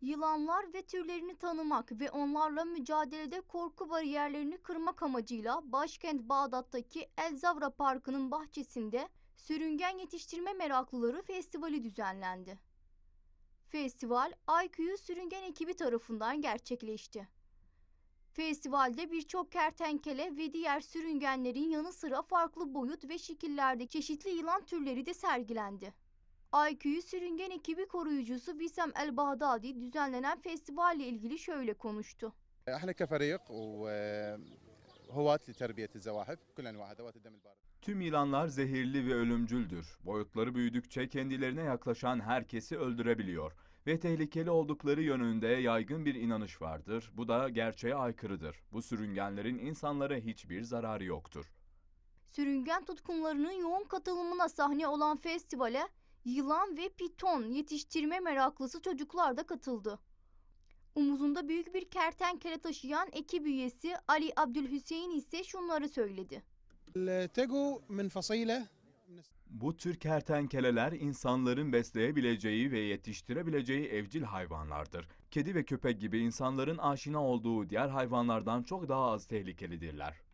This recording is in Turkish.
Yılanlar ve türlerini tanımak ve onlarla mücadelede korku bariyerlerini kırmak amacıyla başkent Bağdat'taki El Zavra Parkı'nın bahçesinde Sürüngen Yetiştirme Meraklıları Festivali düzenlendi. Festival IQ'yu Sürüngen ekibi tarafından gerçekleşti. Festivalde birçok kertenkele ve diğer sürüngenlerin yanı sıra farklı boyut ve şekillerde çeşitli yılan türleri de sergilendi. IQ'yu sürüngen ekibi koruyucusu Visem El Bağdadi düzenlenen festivalle ilgili şöyle konuştu. Tüm yılanlar zehirli ve ölümcüldür. Boyutları büyüdükçe kendilerine yaklaşan herkesi öldürebiliyor ve tehlikeli oldukları yönünde yaygın bir inanış vardır. Bu da gerçeğe aykırıdır. Bu sürüngenlerin insanlara hiçbir zararı yoktur. Sürüngen tutkunlarının yoğun katılımına sahne olan festivale yılan ve piton yetiştirme meraklısı çocuklar da katıldı. Omuzunda büyük bir kertenkele taşıyan ekip üyesi Ali Abdülhüseyin ise şunları söyledi. التيجو من فصيله bu tür kertenkeleler insanların besleyebileceği ve yetiştirebileceği evcil hayvanlardır. Kedi ve köpek gibi insanların aşina olduğu diğer hayvanlardan çok daha az tehlikelidirler.